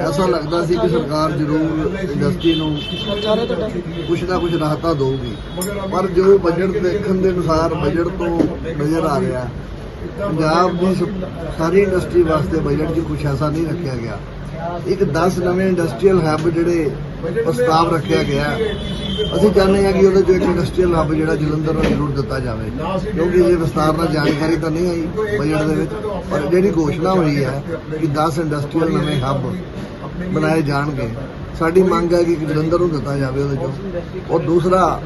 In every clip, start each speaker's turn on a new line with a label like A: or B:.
A: ਐਸਾ ਲੱਗਦਾ ਸੀ ਕਿ ਸਰਕਾਰ ਜ਼ਰੂਰ ਇੰਡਸਟਰੀ ਨੂੰ ਕੁਛ ਨਾ ਕੁਛ ਰਾਹਤਾਂ ਦੇਊਗੀ। ਪਰ ਜੋ ਬਜਟ ਦੇਖਣ ਦੇ ਅਨੁਸਾਰ ਬਜਟ ਤੋਂ ਨਜ਼ਰ ਆ ਰਿਹਾ। ਪੰਜਾਬ ਦੀ ਸਾਰੀ ਇੰਡਸਟਰੀ ਵਾਸਤੇ ਬਜਟ 'ਚ ਕੁਛ ਐਸਾ ਨਹੀਂ ਰੱਖਿਆ ਗਿਆ। ਇੱਕ 10 ਨਵੇਂ ਇੰਡਸਟਰੀਅਲ ਹੱਬ ਜਿਹੜੇ ਪ੍ਰਸਤਾਵ ਰੱਖਿਆ ਗਿਆ। ਅਸੀਂ ਚਾਹੁੰਦੇ ਹਾਂ ਕਿ ਉਹਦੇ 'ਚੋਂ ਇੱਕ ਇੰਡਸਟਰੀਅਲ ਹੱਬ ਜਿਹੜਾ ਜਲੰਧਰ ਨੂੰ ਜ਼ਰੂਰ ਦਿੱਤਾ ਜਾਵੇ। ਕਿਉਂਕਿ ਇਹ ਵਿਸਤਾਰ ਨਾਲ ਜਾਣਕਾਰੀ ਤਾਂ ਨਹੀਂ ਆਈ ਬਜਟ ਦੇ ਵਿੱਚ। ਪਰ ਜਿਹੜੀ ਘੋਸ਼ਣਾ ਹੋਈ ਹੈ ਕਿ 10 ਇੰਡਸਟਰੀਅਲ ਨਵੇਂ ਹੱਬ ਬਣਾਏ ਜਾਣਗੇ, ਸਾਡੀ ਮੰਗ ਹੈ ਕਿ ਜਲੰਧਰ ਨੂੰ ਦਿੱਤਾ ਜਾਵੇ ਉਹਦੇ ਚੋਂ। ਔਰ ਦੂਸਰਾ,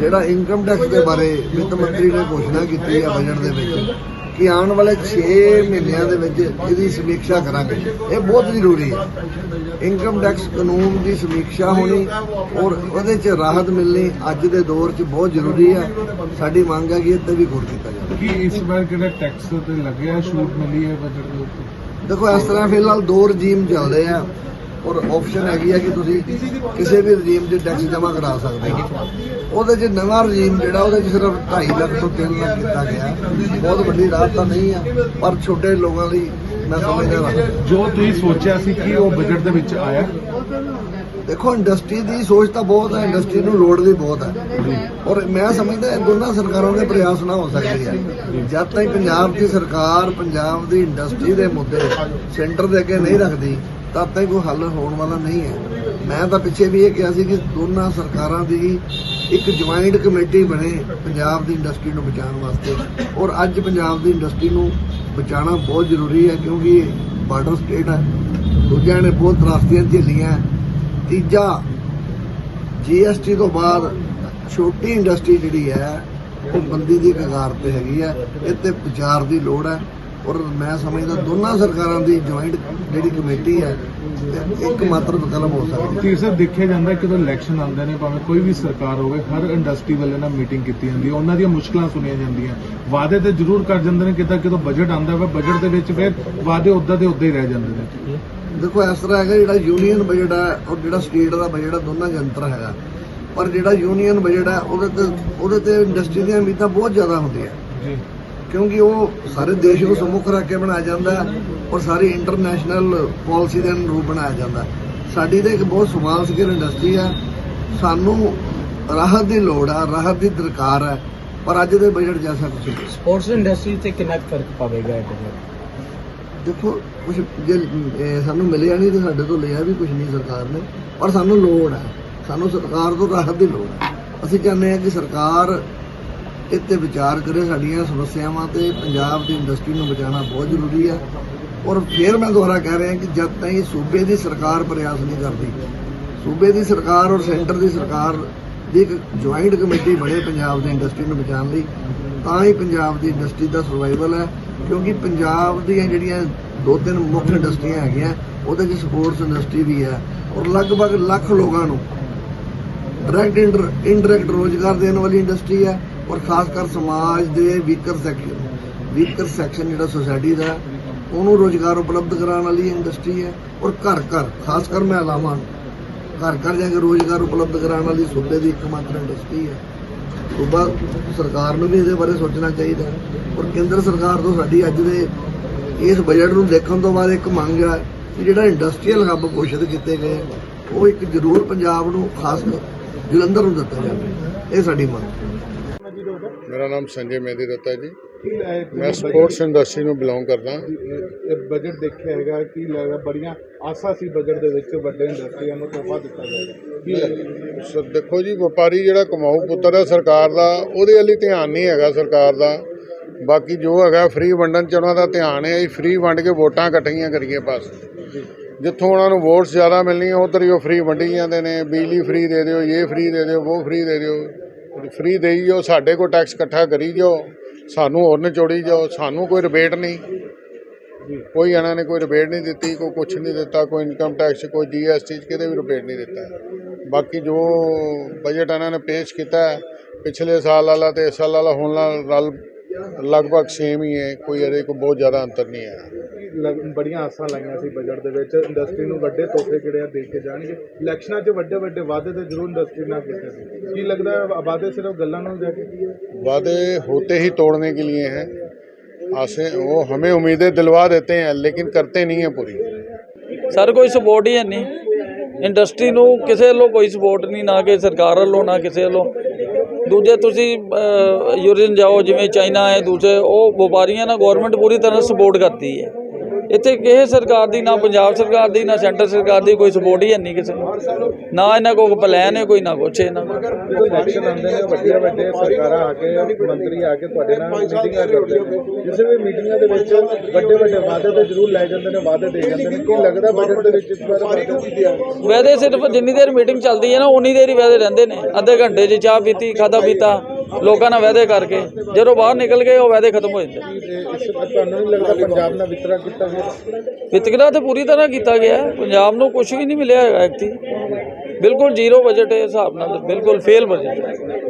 A: ਜਿਹੜਾ ਇਨਕਮ ਟੈਕਸ ਦੇ ਬਾਰੇ ਵਿੱਤ ਮੰਤਰੀ ਨੇ ਘੋਸ਼ਣਾ ਕੀਤੀ ਹੈ ਬਜਟ ਦੇ ਵਿੱਚ ਕਿ ਆਉਣ ਵਾਲੇ 6 ਮਹੀਨਿਆਂ ਦੇ ਵਿੱਚ ਇਹਦੀ ਸਮੀਖਿਆ ਕਰਾਂਗੇ। ਇਹ ਬਹੁਤ ਜ਼ਰੂਰੀ ਹੈ। ਇਨਕਮ ਟੈਕਸ ਕਾਨੂੰਨ ਦੀ ਸਮੀਖਿਆ ਹੋਣੀ ਔਰ ਉਹਦੇ 'ਚ ਰਾਹਤ ਮਿਲਣੀ ਅੱਜ ਦੇ ਦੌਰ 'ਚ ਬਹੁਤ ਜ਼ਰੂਰੀ ਹੈ। ਸਾਡੀ ਮੰਗ ਹੈ ਕਿ ਇਹ ਤੇ ਵੀ ਗੌਰ ਕੀਤਾ ਜਾਵੇ।
B: ਕਿ ਇਸ ਵਾਰ ਜਿਹੜਾ ਟੈਕਸ ਤੇ ਲੱਗਿਆ ਛੂਟ ਮਿਲੀ ਹੈ ਬਜਟ ਦੇ ਉੱਤੇ?
A: ਦੇਖੋ ਇਸ ਤਰ੍ਹਾਂ ਫਿਲਹਾਲ ਦੋ ਰਜੀਮ ਚੱਲਦੇ ਆ ਔਰ ਆਪਸ਼ਨ ਹੈਗੀ ਹੈ ਕਿ ਤੁਸੀਂ ਕਿਸੇ ਵੀ ਰਜੀਮ 'ਚ ਟੈਕਸ ਜਮ੍ਹਾਂ ਕਰਾ ਸਕਦੇ ਹੋ। ਉਹਦੇ 'ਚ ਨਵਾਂ ਰਜੀਮ ਜਿਹੜਾ ਉਹਦੇ 'ਚ ਸਿਰਫ 2.5 ਲੱਖ ਤੋਂ 3 ਲੱਖ ਕੀਤਾ ਗਿਆ। ਬਹੁਤ ਵੱਡੀ ਰਾਹਤ ਤਾਂ ਨਹੀਂ ਆ ਪਰ ਛੋਟੇ ਲੋਕਾਂ ਲਈ ਮੈਂ ਸਮਝਦਾ ਹਾਂ।
B: ਜੋ ਤੁਸੀਂ ਸੋਚਿਆ ਸੀ ਕਿ ਉਹ ਬਜਟ ਦੇ ਵਿੱਚ ਆਇਆ?
A: ਦੇਖੋ ਇੰਡਸਟਰੀ ਦੀ ਸੋਚ ਤਾਂ ਬਹੁਤ ਹੈ ਇੰਡਸਟਰੀ ਨੂੰ ਲੋੜ ਵੀ ਬਹੁਤ ਹੈ। ਔਰ ਮੈਂ ਸਮਝਦਾ ਇਹ ਦੋਨਾਂ ਸਰਕਾਰਾਂ ਦੇ ਪ੍ਰਯਾਸ ਨਾ ਹੋ ਸਕਦੀ ਹੈ। ਜਦ ਤਾਈਂ ਪੰਜਾਬ ਦੀ ਸਰਕਾਰ ਪੰਜਾਬ ਦੀ ਇੰਡਸਟਰੀ ਦੇ ਮੁੱਦੇ ਸੈਂਟਰ ਦੇ ਅੱਗੇ ਨਹੀਂ ਰੱਖਦੀ ਤਦ ਤਾਈਂ ਕੋਈ ਹੱਲ ਹੋਣ ਵਾਲਾ ਨਹੀਂ ਹੈ। ਮੈਂ ਤਾਂ ਪਿੱਛੇ ਵੀ ਇਹ ਕਿਹਾ ਸੀ ਕਿ ਦੋਨਾਂ ਸਰਕਾਰਾਂ ਦੀ ਇੱਕ ਜੁਆਇੰਟ ਕਮੇਟੀ ਬਣੇ ਪੰਜਾਬ ਦੀ ਇੰਡਸਟਰੀ ਨੂੰ ਬਚਾਉਣ ਵਾਸਤੇ। ਔਰ ਅੱਜ ਪੰਜਾਬ ਦੀ ਇੰਡਸਟਰੀ ਨੂੰ ਬਚਾਉਣਾ ਬਹੁਤ ਜ਼ਰੂਰੀ ਹੈ ਕਿਉਂਕਿ ਇਹ ਬਾਰਡਰ ਸਟੇਟ ਹੈ। ਦੂਜਿਆਂ ਨੇ ਬਹੁਤ ਤਰਾਸਦੀਆਂ ਝੇਲੀਆਂ। ਹੈ। ਤੀਜਾ ਜੀਐਸਟੀ ਤੋਂ ਬਾਅਦ ਛੋਟੀ ਇੰਡਸਟਰੀ ਜਿਹੜੀ ਹੈ, ਉਹ ਬੰਦੀ ਦੀ ਕਗਾਰ ਤੇ ਹੈਗੀ ਹੈ। ਇਹ ਤੇ ਵਿਚਾਰ ਦੀ ਲੋੜ ਹੈ। ਔਰ ਮੈਂ ਸਮਝਦਾ ਦੋਨਾਂ ਸਰਕਾਰਾਂ ਦੀ ਜੁਆਇੰਟ ਜਿਹੜੀ ਕਮੇਟੀ ਹੈ ਇੱਕ ਮਾਤਰ ਵਿਕਲਪ ਹੋ ਸਕਦੀ। ਹੈ
B: ਕਿ ਸਰ ਦੇਖਿਆ ਜਾਂਦਾ ਕਿ ਜਦੋਂ ਇਲੈਕਸ਼ਨ ਆਉਂਦੇ ਨੇ ਭਾਵੇਂ ਕੋਈ ਵੀ ਸਰਕਾਰ ਹੋਵੇ ਹਰ ਇੰਡਸਟਰੀ ਵਾਲੇ ਨਾਲ ਮੀਟਿੰਗ ਕੀਤੀ ਜਾਂਦੀ ਹੈ। ਉਹਨਾਂ ਦੀਆਂ ਮੁਸ਼ਕਲਾਂ ਸੁਣੀਆਂ ਜਾਂਦੀਆਂ। ਵਾਅਦੇ ਤੇ ਜ਼ਰੂਰ ਕਰ ਜਾਂਦੇ ਨੇ ਕਿਤਾ ਕਿਤੋਂ ਬਜਟ ਆਉਂਦਾ ਵਾ ਬਜਟ ਦੇ ਵਿੱਚ ਫਿਰ ਵਾਅਦੇ ਉਦਾਂ ਦੇ ਉਦਾਂ ਹੀ ਰਹਿ ਜਾਂਦੇ ਨੇ।
A: ਦੇਖੋ ਇਸ ਤਰ੍ਹਾਂ ਹੈਗਾ ਜਿਹੜਾ ਯੂਨੀਅਨ ਬਜਟ ਹੈ ਔਰ ਜਿਹੜਾ ਸਟੇਟ ਦਾ ਬਜਟ ਹੈ ਦੋਨਾਂ 'ਚ ਅੰਤਰ ਹੈਗਾ। ਪਰ ਜਿਹੜਾ ਯੂਨੀਅਨ ਬਜਟ ਹੈ ਉਹਦੇ ਤੇ ਉਹਦੇ ਤੇ ਇੰਡਸਟਰੀ ਦੀਆਂ ਉਮੀਦਾਂ ਬਹੁਤ ਜ਼ਿਆਦਾ ਹੁੰਦੀਆਂ।
B: ਜੀ।
A: ਕਿਉਂਕਿ ਉਹ ਸਾਰੇ ਦੇਸ਼ ਨੂੰ ਸਮੁੱਖ ਰੱਖ ਕੇ ਬਣਾਇਆ ਜਾਂਦਾ ਔਰ ਸਾਰੀ ਇੰਟਰਨੈਸ਼ਨਲ ਪਾਲਿਸੀ ਦੇ ਅਨੁਰੂਪ ਬਣਾਇਆ ਜਾਂਦਾ। ਸਾਡੀ ਤਾਂ ਇੱਕ ਬਹੁਤ ਸਮਾਲ ਸਕਿਲ ਇੰਡਸਟਰੀ ਹੈ। ਸਾਨੂੰ ਰਾਹਤ ਦੀ ਲੋੜ ਹੈ ਰਾਹਤ ਦੀ ਦਰਕਾਰ ਹੈ। ਪਰ ਅੱਜ ਦੇ ਬਜਟ ਜੈਸਾ ਕੁਝ
C: ਸਪੋਰਟਸ ਇੰਡਸਟਰੀ ਤੇ ਕਿੰਨਾ ਫ਼ਰਕ ਪਵੇਗਾ ਨਾਲ
A: ਦੇਖੋ ਕੁਝ ਜੇ ਇਹ ਸਾਨੂੰ ਮਿਲਿਆ ਨਹੀਂ ਤੇ ਸਾਡੇ ਤੋਂ ਲਿਆ ਵੀ ਕੁਝ ਨਹੀਂ ਸਰਕਾਰ ਨੇ। ਪਰ ਸਾਨੂੰ ਲੋੜ ਹੈ। ਸਾਨੂੰ ਸਰਕਾਰ ਤੋਂ ਰਾਹਤ ਦੀ ਲੋੜ ਹੈ। ਅਸੀਂ ਚਾਹੁੰਦੇ ਹਾਂ ਕਿ ਸਰਕਾਰ ਇੱਥੇ ਵਿਚਾਰ ਕਰੇ ਸਾਡੀਆਂ ਸਮੱਸਿਆਵਾਂ ਤੇ ਪੰਜਾਬ ਦੀ ਇੰਡਸਟਰੀ ਨੂੰ ਬਚਾਉਣਾ ਬਹੁਤ ਜ਼ਰੂਰੀ ਹੈ ਔਰ ਫਿਰ ਮੈਂ ਦੁਬਾਰਾ ਕਹਿ ਰਿਹਾ ਕਿ ਜਦ ਤਾਈਂ ਸੂਬੇ ਦੀ ਸਰਕਾਰ ਪ੍ਰਯਾਸ ਨਹੀਂ ਕਰਦੀ, ਸੂਬੇ ਦੀ ਸਰਕਾਰ ਔਰ ਸੈਂਟਰ ਦੀ ਸਰਕਾਰ ਦੀ ਇੱਕ ਜੁਆਇੰਟ ਕਮੇਟੀ ਬਣੇ ਪੰਜਾਬ ਦੀ ਇੰਡਸਟਰੀ ਨੂੰ ਬਚਾਉਣ ਲਈ, ਤਾਂ ਹੀ ਪੰਜਾਬ ਦੀ ਇੰਡਸਟਰੀ ਦਾ ਸਰਵਾਈਵਲ ਹੈ। ਕਿਉਂਕਿ ਪੰਜਾਬ ਦੀਆਂ ਜਿਹੜੀਆਂ ਦੋ ਤਿੰਨ ਮੁੱਖ ਇੰਡਸਟਰੀਆਂ ਹੈਗੀਆਂ, ਉਹਦੇ ਵਿੱਚ ਸਪੋਰਟਸ ਇੰਡਸਟਰੀ ਵੀ ਹੈ। ਔਰ ਲਗਭਗ ਲੱਖ ਲੋਕਾਂ ਨੂੰ ਡਾਇਰੈਕਟ ਇਨਡਾਇਰੈਕਟ ਰੋਜ਼ਗਾਰ ਦੇਣ ਵਾਲੀ ਇੰਡਸਟਰੀ ਹੈ। ਔਰ ਖਾਸ ਕਰ ਸਮਾਜ ਦੇ ਵੀਕਰ ਸੈਕਸ਼ਨ ਵੀਕਰ ਸੈਕਸ਼ਨ ਜਿਹੜਾ ਸੋਸਾਇਟੀ ਦਾ, ਉਹਨੂੰ ਰੋਜ਼ਗਾਰ ਉਪਲਬਧ ਕਰਾਉਣ ਵਾਲੀ ਇੰਡਸਟਰੀ ਹੈ ਔਰ ਘਰ ਘਰ, ਖਾਸ ਕਰ ਮਹਿਲਾਵਾਂ ਘਰ ਘਰ ਜਾ ਕੇ ਰੋਜ਼ਗਾਰ ਉਪਲਬਧ ਕਰਾਉਣ ਵਾਲੀ ਸੂਬੇ ਦੀ ਇੱਕ ਮਾਤਰ ਇੰਡਸਟਰੀ ਹੈ। ਸੂਬਾ ਸਰਕਾਰ ਨੂੰ ਵੀ ਇਹਦੇ ਬਾਰੇ ਸੋਚਣਾ ਚਾਹੀਦਾ ਔਰ ਕੇਂਦਰ ਸਰਕਾਰ ਤੋਂ ਸਾਡੀ ਅੱਜ ਦੇ ਇਸ ਬਜਟ ਨੂੰ ਦੇਖਣ ਤੋਂ ਬਾਅਦ ਇੱਕ ਮੰਗ ਹੈ ਕਿ ਜਿਹੜਾ ਇੰਡਸਟਰੀਅਲ ਹੱਬ ਘੋਸ਼ਿਤ ਕੀਤੇ ਗਏ ਉਹ ਇੱਕ ਜ਼ਰੂਰ ਪੰਜਾਬ ਨੂੰ, ਖਾਸ ਕਰ ਜਲੰਧਰ ਨੂੰ ਦਿੱਤਾ ਜਾਵੇ ਇਹ ਸਾਡੀ ਮੰਗ ਹੈ।
D: ਮੇਰਾ ਨਾਮ ਸੰਜੇ ਮਹਿੰਦੀ ਦੱਤਾ ਜੀ। ਮੈਂ ਸਪੋਰਟਸ ਇੰਡਸਟਰੀ ਨੂੰ ਬਿਲੋਂਗ ਕਰਦਾ।
B: ਬਜਟ ਦੇਖਿਆ ਹੈਗਾ ਕੀ ਲੱਗਦਾ ਬੜੀਆਂ ਆਸਾਂ ਸੀ ਬਜਟ ਦੇ ਵਿੱਚ ਵੱਡੇ ਇੰਡਸਟਰੀਆਂ ਨੂੰ ਤੋਹਫਾ ਦਿੱਤਾ ਜਾਏਗਾ ਕੀ ਲੱਗਦਾ
D: ਦੇਖੋ ਜੀ ਵਪਾਰੀ ਜਿਹੜਾ ਕਮਾਊ ਪੁੱਤਰ ਹੈ ਸਰਕਾਰ ਦਾ ਉਹਦੇ ਵੱਲ ਧਿਆਨ ਨਹੀਂ ਹੈਗਾ ਸਰਕਾਰ ਦਾ। ਬਾਕੀ ਜੋ ਹੈਗਾ ਫ੍ਰੀ ਵੰਡਣ ਚ ਉਹਨਾਂ ਦਾ ਧਿਆਨ ਹੈ ਅਸੀਂ ਫ੍ਰੀ ਵੰਡ ਕੇ ਵੋਟਾਂ ਇਕੱਠੀਆਂ ਕਰੀਏ ਬਸ। ਜਿੱਥੋਂ ਉਹਨਾਂ ਨੂੰ ਵੋਟਸ ਜ਼ਿਆਦਾ ਮਿਲਣੀਆਂ ਉਧਰ ਹੀ ਉਹ ਫ੍ਰੀ ਵੰਡੀ ਜਾਂਦੇ ਨੇ ਬਿਜਲੀ ਫ੍ਰੀ ਦੇ ਦਿਓ ਇਹ ਫ੍ਰੀ ਦੇ ਦਿਓ ਉਹ ਫ੍ਰੀ ਦੇ ਦਿਓ। ਫ੍ਰੀ ਦੇਈ ਜਾਓ, ਸਾਡੇ ਕੋਲ ਟੈਕਸ ਇਕੱਠਾ ਕਰੀ ਜਾਓ, ਸਾਨੂੰ ਹੋਰ ਨਿਚੋੜੀ ਜਾਓ, ਸਾਨੂੰ ਕੋਈ ਰਿਬੇਟ ਨਹੀਂ। ਕੋਈ ਇਹਨਾਂ ਨੇ ਕੋਈ ਰਿਬੇਟ ਨਹੀਂ ਦਿੱਤੀ, ਕੋਈ ਕੁਛ ਨਹੀਂ ਦਿੱਤਾ, ਕੋਈ ਇਨਕਮ ਟੈਕਸ ਕੋਈ ਜੀਐਸਟੀ ਚ ਕਿਤੇ ਵੀ ਰਿਬੇਟ ਨਹੀਂ ਦਿੱਤਾ। ਬਾਕੀ ਜੋ ਬਜਟ ਇਹਨਾਂ ਨੇ ਪੇਸ਼ ਕੀਤਾ, ਪਿਛਲੇ ਸਾਲ ਵਾਲਾ ਤੇ ਇਸ ਸਾਲ ਵਾਲਾ ਹੁਣ ਨਾਲ ਰਲ ਲਗਭਗ ਸੇਮ ਹੀ ਹੈ, ਕੋਈ ਇਹਦੇ ਕੋਈ ਬਹੁਤ ਜ਼ਿਆਦਾ ਅੰਤਰ ਨਹੀਂ ਹੈ।
B: ਲੱਗ- ਬੜੀਆਂ ਆਸਾਂ ਲਾਈਆਂ ਸੀ ਬਜਟ ਦੇ ਵਿੱਚ ਇੰਡਸਟਰੀ ਨੂੰ ਵੱਡੇ ਤੋਹਫੇ ਜਿਹੜੇ ਆ ਦੇ ਕੇ ਜਾਣਗੇ ਇਲੈਕਸ਼ਨਾਂ 'ਚ ਵੱਡੇ ਵੱਡੇ ਵਾਅਦੇ ਤੇ ਜ਼ਰੂਰ ਇੰਡਸਟਰੀ ਨਾਲ ਕੀਤੇ ਸੀ ਕੀ ਲੱਗਦਾ ਹੈ ਵਾਅਦੇ ਸਿਰਫ ਗੱਲਾਂ ਨੂੰ ਜਾ ਕੇ
D: वादे होते ही तोड़ने के लिए हैं आसे वो हमें उम्मीदें दिलवा देते हैं लेकिन करते नहीं हैं पूरी
E: ਸਰ ਕੋਈ ਸਪੋਰਟ ਹੀ ਹੈ ਨਹੀਂ ਇੰਡਸਟਰੀ ਨੂੰ ਕਿਸੇ ਵੱਲੋਂ ਕੋਈ ਸਪੋਰਟ ਨਹੀਂ ਨਾ ਕਿ ਸਰਕਾਰ ਵੱਲੋਂ ਨਾ ਕਿਸੇ ਵੱਲੋਂ ਦੂਜੇ ਤੁਸੀਂ ਯੂਰੇਨ ਜਾਓ ਜਿਵੇਂ ਚਾਈਨਾ ਹੈ ਦੂਜੇ ਉਹ ਵਪਾਰੀਆਂ ਨਾਲ ਗਵਰਨਮੈਂਟ ਪੂਰੀ ਤਰ੍ਹਾਂ ਸਪੋਰਟ ਕਰਦੀ ਹੈ ਇੱਥੇ ਕਿਸੇ ਸਰਕਾਰ ਦੀ, ਨਾ ਪੰਜਾਬ ਸਰਕਾਰ ਦੀ, ਨਾ ਸੈਂਟਰ ਸਰਕਾਰ ਦੀ ਕੋਈ ਸਪੋਰਟ ਹੀ ਹੈ ਨਹੀਂ ਕਿਸੇ ਨੂੰ। ਨਾ ਇਹਨਾਂ ਕੋਲ ਪਲਾਨ ਹੈ ਕੋਈ, ਨਾ ਕੁਛ ਇਹਨਾਂ ਕੋਲ।
B: ਇਲੈਕਸ਼ਨ ਆਉਂਦੇ ਨੇ ਵੱਡੀਆਂ ਵੱਡੀਆਂ ਸਰਕਾਰਾਂ ਆ ਕੇ ਮੰਤਰੀ ਆ ਕੇ ਤੁਹਾਡੇ ਨਾਲ ਮੀਟਿੰਗਾਂ ਕਰਦੇ ਨੇ ਕਿਸੇ ਵੀ ਮੀਟਿੰਗਾਂ ਦੇ ਵਿੱਚ ਵੱਡੇ ਵੱਡੇ ਵਾਅਦੇ ਤੇ ਜ਼ਰੂਰ ਲੈ ਜਾਂਦੇ ਨੇ ਵਾਅਦੇ ਦੇ ਜਾਂਦੇ ਨੇ ਕੀ ਲੱਗਦਾ ਬਜਟ ਦੇ ਵਿੱਚ ਇਸ ਵਾਰ ਵਾਅਦੇ
E: ਸਿਰਫ ਜਿੰਨੀ ਦੇਰ ਮੀਟਿੰਗ ਚੱਲਦੀ ਹੈ ਨਾ, ਉਨੀ ਦੇਰ ਹੀ ਵੈਦੇ ਰਹਿੰਦੇ ਨੇ। ਅੱਧੇ ਘੰਟੇ 'ਚ ਚਾਹ ਪੀਤੀ ਖਾਦਾ ਪੀਤਾ। ਲੋਕਾਂ ਨਾਲ ਵੈਦੇ ਕਰਕੇ ਜਦੋਂ ਬਾਹਰ ਨਿਕਲ ਗਏ ਉਹ ਵੈਦੇ ਖਤਮ ਹੋ ਜਾਂਦੇ।
B: ਤੁਹਾਨੂੰ ਨਹੀਂ ਲੱਗਦਾ ਪੰਜਾਬ ਨਾਲ ਵਿਤਕਰਾ ਕੀਤਾ ਗਿਆ?
E: ਵਿਤਕਰਾ ਤੇ ਪੂਰੀ ਤਰ੍ਹਾਂ ਕੀਤਾ ਗਿਆ। ਪੰਜਾਬ ਨੂੰ ਕੁਝ ਵੀ ਨਹੀਂ ਮਿਲਿਆ ਹੈਗਾ ਐਕਤੀ ਬਿਲਕੁਲ ਜ਼ੀਰੋ ਬਜਟ ਹੈ ਹਿਸਾਬ ਨਾਲ ਬਿਲਕੁਲ ਫੇਲ ਬਜਟ ਹੈ।